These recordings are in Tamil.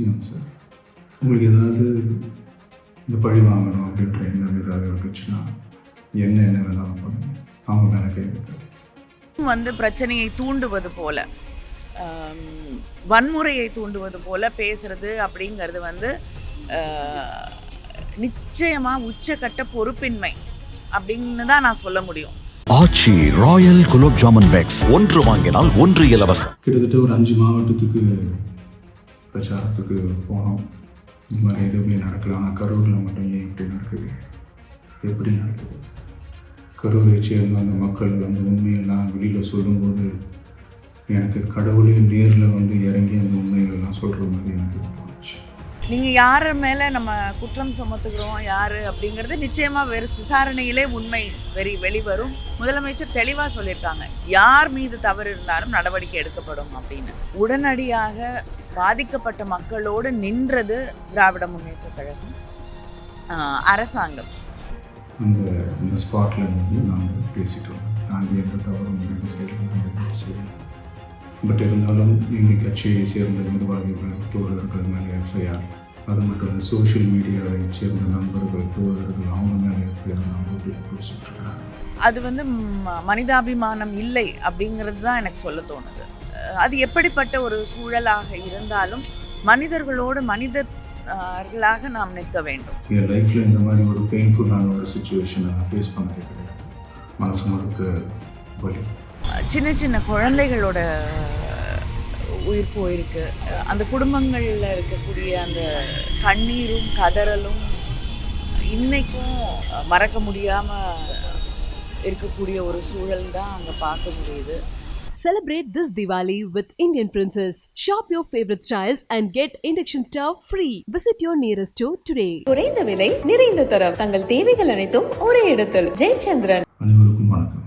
CM sir. உங்களுக்கு ஏதாவது இந்த பழி வாங்கணும் அப்படின்ற எண்ணம் ஏதாவது இருந்துச்சுன்னா என்ன என்ன வேணாலும் பண்ணுங்க. அவங்க மேலே கை வந்து பிரச்சனையை தூண்டுவது போல வன்முறையை தூண்டுவது போல பேசுறது அப்படிங்கிறது வந்து நிச்சயமா உச்சக்கட்ட பொறுப்பின்மை அப்படின்னு தான் நான் சொல்ல முடியும். ஆச்சி ராயல் குலோப் ஜாமுன் பேக்ஸ் ஒன்று வாங்கினால் ஒன்று இலவசம். கிட்டத்தட்ட ஒரு அஞ்சு மாவட்டத்துக்கு பிரச்சாரத்துக்கு போனோம். இந்த மாதிரி எதுவுமே நடக்கல. ஆனால் கரூரில் மட்டும் ஏன் இப்படி நடக்குது? எப்படி நடக்குது? கரூரை சேர்ந்த அந்த மக்கள் அந்த உண்மையெல்லாம் வெளியில் சொல்லும்போது எனக்கு கடவுளே நேரில் வந்து இறங்கி அந்த உண்மைகள்லாம் சொல்கிற மாதிரி எனக்கு நீங்கள் நீங்க யார் மேல நம்ம குற்றம் சுமத்துக்கிறோம் யாரு அப்படிங்கிறது நிச்சயமா வேறு விசாரணையிலே உண்மை வெறி வெளிவரும். முதலமைச்சர் தெளிவாக சொல்லியிருக்காங்க. யார் மீது தவறு இருந்தாலும் நடவடிக்கை எடுக்கப்படும் அப்படின்னு. உடனடியாக பாதிக்கப்பட்ட மக்களோடு நின்றது திராவிட முன்னேற்ற கழகம். ஆஹ், அரசாங்கம். அந்த ஸ்பாட்டில் வந்து நாங்கள் பேசிட்டோம். நாங்கள் எந்த தவறும் செய்யலாம் செய்யலாம் பட் இருந்தாலும் எங்கள் கட்சியை சேர்ந்த நிர்வாகிகள் தோழர்கள் மேலே எஃப்ஐஆர் அது மட்டும் இல்லை சோஷியல் மீடியாவை சேர்ந்த நண்பர்கள் தோழர்கள் அவங்க மேலே எஃப்ஐஆர் அவங்க அது வந்து மனிதாபிமானம் இல்லை அப்படிங்கிறது தான் எனக்கு சொல்ல தோணுது. அது எப்படிப்பட்ட ஒரு சூழலாக இருந்தாலும் மனிதர்களோடு மனிதர்களாக நாம் நிற்க வேண்டும். என் லைஃப்பில் இந்த மாதிரி ஒரு பெயின்ஃபுல்லான ஒரு சுச்சுவேஷனை ஃபேஸ் பண்ணதே கிடையாது. மனசு முழுக்க வலி. சின்ன சின்ன குழந்தைகளோட உயிர் போயிருக்கு அந்த குடும்பங்களில் இருக்கக்கூடிய அந்த கண்ணீரும் கதறலும் இன்னைக்கும் மறக்க முடியாமல் இருக்கக்கூடிய ஒரு சூழல் தான் அங்கே பார்க்க முடியுது Celebrate this Diwali with Indian Princess. Shop your favorite styles and get induction stove free. Visit your nearest store today. குறைந்த விலை நிறைந்த தரம் தங்கள் தேவைகள் அனைத்தும் ஒரே இடத்தில் ஜெயச்சந்திரன் அனைவருக்கும் வணக்கம்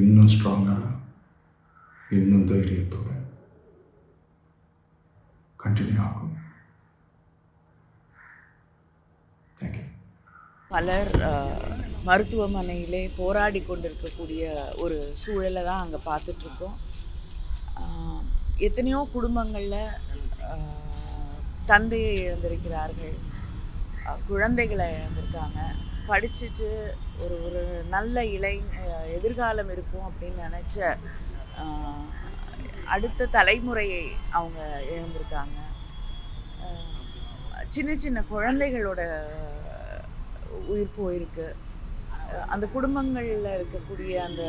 இன்னும் ஸ்ட்ராங்காக இன்னும் தைரியத்தோடு கண்டினியூ ஆகும். தேங்க்யூ பலர் மருத்துவமனையிலே போராடி கொண்டிருக்கக்கூடிய ஒரு சூழலை தான் அங்கே பார்த்துட்ருக்கோம். எத்தனையோ குடும்பங்களில் தந்தையை இழந்திருக்கிறார்கள் குழந்தைகளை இழந்திருக்காங்க. படிச்சுட்டு ஒரு ஒரு நல்ல இளை எதிர்காலம் இருக்கும் அப்படின்னு நினச்ச அடுத்த தலைமுறையை அவங்க இழந்திருக்காங்க. சின்ன சின்ன குழந்தைகளோட உயிர் போயிருக்கு. அந்த குடும்பங்களில் இருக்கக்கூடிய அந்த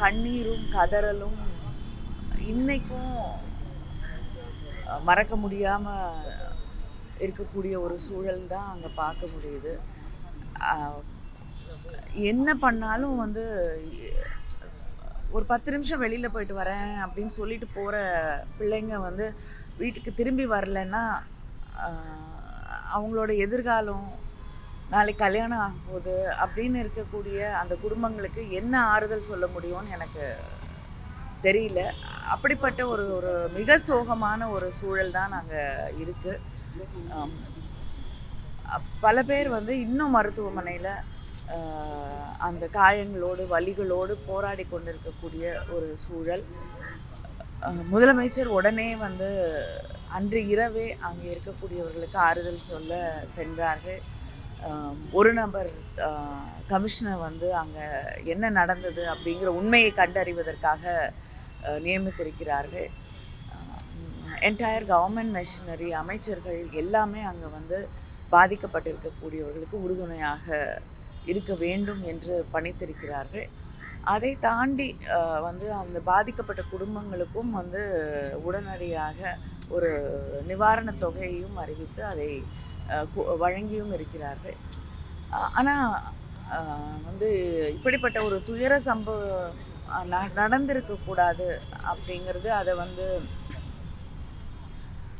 கண்ணீரும் கதறலும் இன்னைக்கும் மறக்க முடியாமல் இருக்கக்கூடிய ஒரு சூழல் தான் அங்கே பார்க்க முடியுது. என்ன பண்ணாலும் வந்து ஒரு பத்து நிமிஷம் வெளியில் போயிட்டு வரேன் அப்படின்னு சொல்லிட்டு போகிற பிள்ளைங்க வந்து வீட்டுக்கு திரும்பி வரலைன்னா அவங்களோட எதிர்காலம் நாளைக்கு கல்யாணம் ஆகும்போது அப்படின்னு இருக்கக்கூடிய அந்த குடும்பங்களுக்கு என்ன ஆறுதல் சொல்ல முடியும்னு எனக்கு தெரியல. அப்படிப்பட்ட ஒரு ஒரு மிக சோகமான ஒரு சூழல் தான் நாங்கள் இருக்குது பல பேர் வந்து இன்னும் மருத்துவமனையில் அந்த காயங்களோடு வலிகளோடு போராடி கொண்டிருக்கக்கூடிய ஒரு சூழல். முதலமைச்சர் உடனே வந்து அன்று இரவே அங்கே இருக்கக்கூடியவர்களுக்கு ஆறுதல் சொல்ல சென்றார்கள். ஒரு நபர் கமிஷனர் வந்து அங்கே என்ன நடந்தது அப்படிங்கிற உண்மையை கண்டறிவதற்காக நியமித்திருக்கிறார்கள். என்டையர் கவர்மெண்ட் மெஷினரி அமைச்சர்கள் எல்லாமே அங்கே வந்து பாதிக்கப்பட்டிருக்கக்கூடியவர்களுக்கு உறுதுணையாக இருக்க வேண்டும் என்று பணித்திருக்கிறார்கள். அதை தாண்டி வந்து அந்த பாதிக்கப்பட்ட குடும்பங்களுக்கும் வந்து உடனடியாக ஒரு நிவாரணத் தொகையையும் அறிவித்து அதை கு- வழங்கியும் இருக்கிறார்கள். ஆனால் வந்து இப்படிப்பட்ட ஒரு துயர சம்பவம் ந நடந்திருக்கக்கூடாது அப்படிங்கிறது அதை வந்து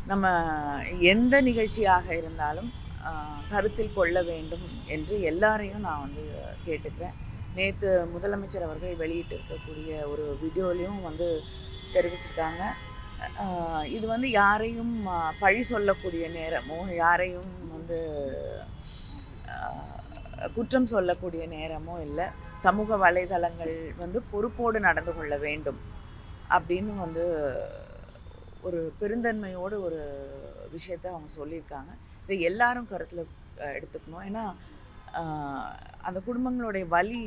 நம்ம எந்த நிகழ்ச்சியாக இருந்தாலும் கருத்தில் கொள்ள வேண்டும் என்று எல்லாரையும் நான் வந்து கேட்டுக்கிறேன். நேற்று முதலமைச்சர் அவர்கள் வெளியிட்டிருக்கக்கூடிய ஒரு வீடியோலையும் வந்து தெரிவிச்சிருக்காங்க. இது வந்து யாரையும் பழி சொல்லக்கூடிய நேரமோ யாரையும் வந்து குற்றம் சொல்லக்கூடிய நேரமோ இல்லை. சமூக வலைதளங்கள் வந்து பொறுப்போடு நடந்து கொள்ள வேண்டும் அப்படின்னு வந்து ஒரு பெருந்தன்மையோடு ஒரு விஷயத்தை அவங்க சொல்லியிருக்காங்க. இதை எல்லாரும் கருத்தில் எடுத்துக்கணும். ஏன்னா அந்த குடும்பங்களுடைய வலி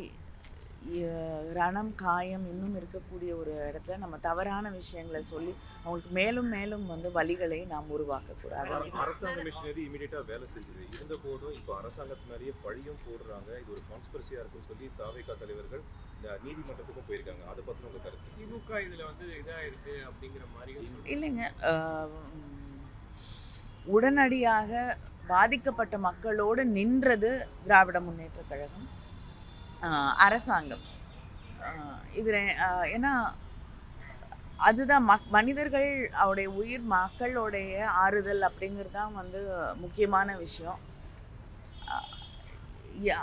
ரணம் காயம் இன்னும் இருக்கக்கூடிய ஒரு இடத்துல நம்ம தவறான விஷயங்களை சொல்லி அவங்களுக்கு மேலும் மேலும் வந்து வலிகளை நாம் உருவாக்கக்கூடாது. அரசாங்க மிஷினரி இமீடியட்டா வேலை செஞ்சுது. இருந்த போதும் இப்போ அரசாங்கத்து மேலேயே பழியும் போடுறாங்க. இது ஒரு கான்ஸ்பிரசியா இருக்குன்னு சொல்லி தாவேகா தலைவர்கள் இந்த நீதிமன்றத்துக்கும் போயிருக்காங்க. அதை பத்தின உங்க கருத்து? திமுக இதுல வந்து இதா இருக்கு அப்படிங்கிற மாதிரி இல்லைங்க. உடனடியாக பாதிக்கப்பட்ட மக்களோடு நின்றது திராவிட முன்னேற்ற கழகம் ஆஹ் அரசாங்கம். இது ஏன்னா அதுதான் மக் மனிதர்கள் அவருடைய உயிர் மக்களுடைய ஆறுதல் அப்படிங்கிறது தான் வந்து முக்கியமான விஷயம்.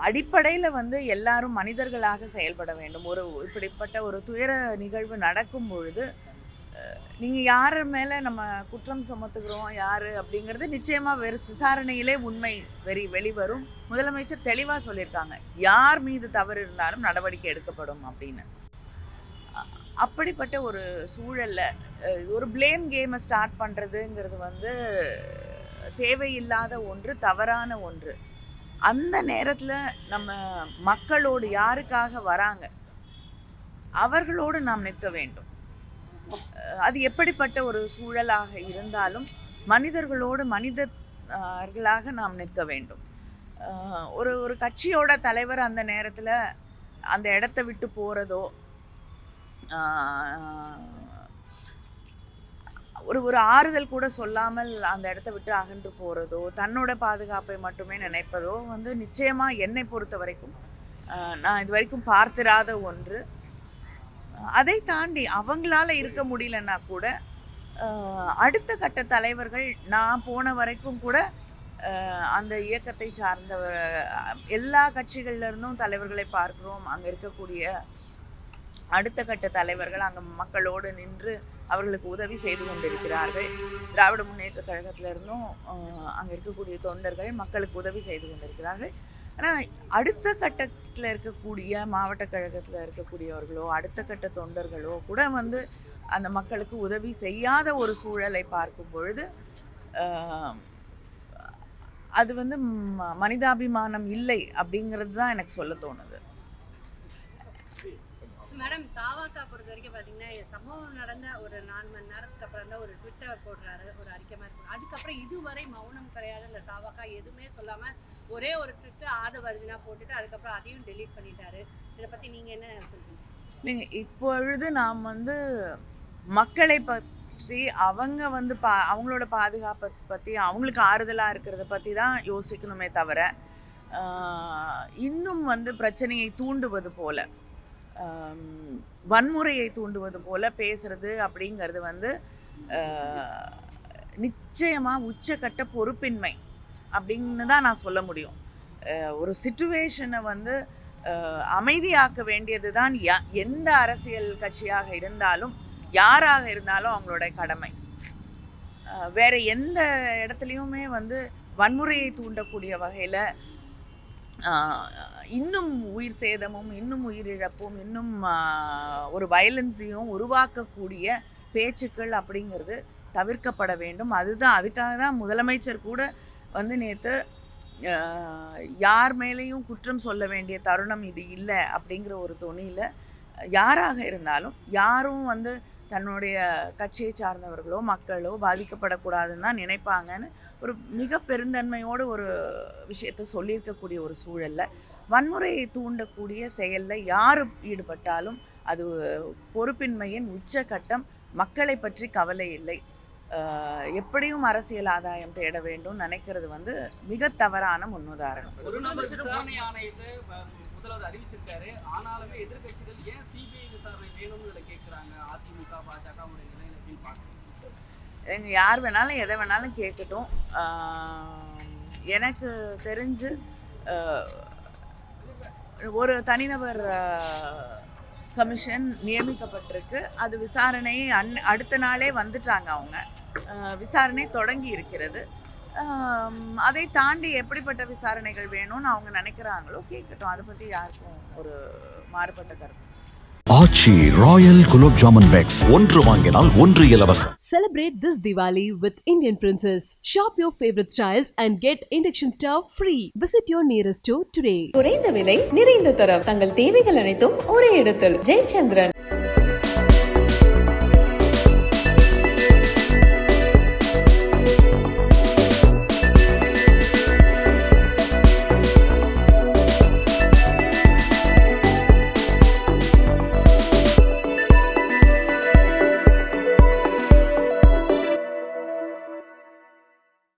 அடிப்படையில் வந்து எல்லாரும் மனிதர்களாக செயல்பட வேண்டும். ஒரு இப்படிப்பட்ட ஒரு துயர நிகழ்வு நடக்கும் பொழுது நீங்கள் யார் மேலே நம்ம குற்றம் சுமத்துக்கிறோம் யார் அப்படிங்கிறது நிச்சயமாக வெறு விசாரணையிலே உண்மை வெறி வெளிவரும். முதலமைச்சர் தெளிவாக சொல்லியிருக்காங்க. யார் மீது தவறு இருந்தாலும் நடவடிக்கை எடுக்கப்படும் அப்படின்னு. அப்படிப்பட்ட ஒரு சூழல்ல ஒரு ப்ளேம் கேமை ஸ்டார்ட் பண்ணுறதுங்கிறது வந்து தேவையில்லாத ஒன்று தவறான ஒன்று. அந்த நேரத்தில் நம்ம மக்களோடு யாருக்காக வராங்க? அவர்களோடு நாம் நிற்க வேண்டும். அது எப்படிப்பட்ட ஒரு சூழலாக இருந்தாலும் மனிதர்களோடு மனிதர்களாக நாம் நிற்க வேண்டும். ஒரு ஒரு கட்சியோட தலைவர் அந்த நேரத்தில் அந்த இடத்த விட்டு போகிறதோ ஒரு ஒரு ஆறுதல் கூட சொல்லாமல் அந்த இடத்த விட்டு அகன்று போகிறதோ தன்னோட பாதுகாப்பை மட்டுமே நினைப்பதோ வந்து நிச்சயமாக என்னை பொறுத்த வரைக்கும் நான் இது வரைக்கும் பார்த்திராத ஒன்று. அதை தாண்டி அவங்களால இருக்க முடியலன்னா கூட அடுத்த கட்ட தலைவர்கள் நான் போன வரைக்கும் கூட அஹ், அந்த இயக்கத்தை சார்ந்த எல்லா கட்சிகள்ல இருந்தும் தலைவர்களை பார்க்கிறோம். அங்கே இருக்கக்கூடிய அடுத்த கட்ட தலைவர்கள் அங்கே மக்களோடு நின்று அவர்களுக்கு உதவி செய்து கொண்டிருக்கிறார்கள். திராவிட முன்னேற்ற கழகத்திலிருந்தும் அங்கே இருக்கக்கூடிய தொண்டர்கள் மக்களுக்கு உதவி செய்து கொண்டிருக்கிறார்கள். ஆனால் அடுத்த கட்டத்தில் இருக்கக்கூடிய மாவட்ட கழகத்தில் இருக்கக்கூடியவர்களோ அடுத்த கட்ட தொண்டர்களோ கூட வந்து அந்த மக்களுக்கு உதவி செய்யாத ஒரு சூழலை பார்க்கும் பொழுது அது வந்து ம- மனிதாபிமானம் இல்லை அப்படிங்கிறது தான் எனக்கு சொல்ல தோணுது. மேடம் தாவாக்கா பொறுத்த வரைக்கும் பார்த்தீங்கன்னா சம்பவம் நடந்த ஒரு நாலு மணி நேரத்துக்கு அப்புறம் தான் ஒரு ட்விட்டர் போடுறாரு ஒரு அறிக்கை மாதிரி அதுக்கப்புறம் இதுவரை மௌனம் கிடையாது இந்த தாவாக்கா எதுவுமே சொல்லாமல் ஒரே ஒரு ட்விட்டு ஆதவர்ஜினா போட்டுட்டு அதுக்கப்புறம் அதையும் டெலீட் பண்ணிட்டாரு. இதை பற்றி நீங்கள் என்ன சொல்றீங்க? நீங்க இப்பொழுது நாம் வந்து மக்களை பற்றி அவங்க வந்து பா அவங்களோட பாதுகாப்பை பற்றி அவங்களுக்கு ஆறுதலாக இருக்கிறத பற்றி தான் யோசிக்கணுமே தவிர இன்னும் வந்து பிரச்சனையை தூண்டுவது போல. வன்முறையை தூண்டுவது போல பேசுறது அப்படிங்கிறது வந்து நிச்சயமாக உச்சக்கட்ட பொறுப்பின்மை அப்படின்னு தான் நான் சொல்ல முடியும். ஒரு சுச்சுவேஷனை வந்து அமைதியாக்க வேண்டியது தான் எந்த அரசியல் கட்சியாக இருந்தாலும் யாராக இருந்தாலும் அவங்களோட கடமை. வேற எந்த இடத்துலையுமே வந்து வன்முறையை தூண்டக்கூடிய வகையில் இன்னும் உயிர் சேதமும் இன்னும் உயிரிழப்பும் இன்னும் ஒரு வயலன்ஸையும் உருவாக்கக்கூடிய பேச்சுக்கள் அப்படிங்கிறது தவிர்க்கப்பட வேண்டும். அதுதான் அதுக்காக தான் முதலமைச்சர் கூட வந்து நேற்று யார் மேலேயும் குற்றம் சொல்ல வேண்டிய தருணம் இது இல்லை அப்படிங்கிற ஒரு துணியில் யாராக இருந்தாலும் யாரும் வந்து தன்னுடைய கட்சியை சார்ந்தவர்களோ மக்களோ பாதிக்கப்படக்கூடாதுன்னு தான் நினைப்பாங்கன்னு ஒரு மிக பெருந்தன்மையோடு ஒரு விஷயத்தை சொல்லியிருக்கக்கூடிய ஒரு சூழலில். வன்முறையை தூண்டக்கூடிய செயலில் யார் ஈடுபட்டாலும் அது பொறுப்பின்மையின் உச்சகட்டம். மக்களை பற்றி கவலை இல்லை. எப்படியும் அரசியல் ஆதாயம் தேட வேண்டும் நினைக்கிறது வந்து மிக தவறான முன்னுதாரணம். முதல்வர் அறிவிச்சிருக்காரு. ஆனாலுமே எதிர்கட்சிகள் ஏன் சிபிஐ விசாரணை வேணும்னு அதிமுக யார் வேணாலும் எதை வேணாலும் கேட்கட்டும். ஆஹ் எனக்கு தெரிஞ்சு ஒரு தனிநபர் கமிஷன் நியமிக்கப்பட்டிருக்கு. அது விசாரணை அன் அடுத்த நாளே வந்துட்டாங்க அவங்க. விசாரணை தொடங்கி இருக்கிறது. அதை தாண்டி எப்படிப்பட்ட விசாரணைகள் வேணும்னு அவங்க நினைக்கிறாங்களோ கேட்கட்டும். அதை பற்றி யாருக்கும் ஒரு மாறுபட்ட கருத்து. ஆச்சி ராயல் குலோப் ஜாமுன் பேக்ஸ் ஒன்று வாங்கினால் ஒன்று இலவசம் Celebrate this Diwali with Indian Princess. Shop your favorite styles and get induction stove free. Visit your nearest store today. குறைந்த விலை நிறைந்த தரம் தங்கள் தேவைகள் அனைத்தும் ஒரே இடத்தில் ஜெயச்சந்திரன்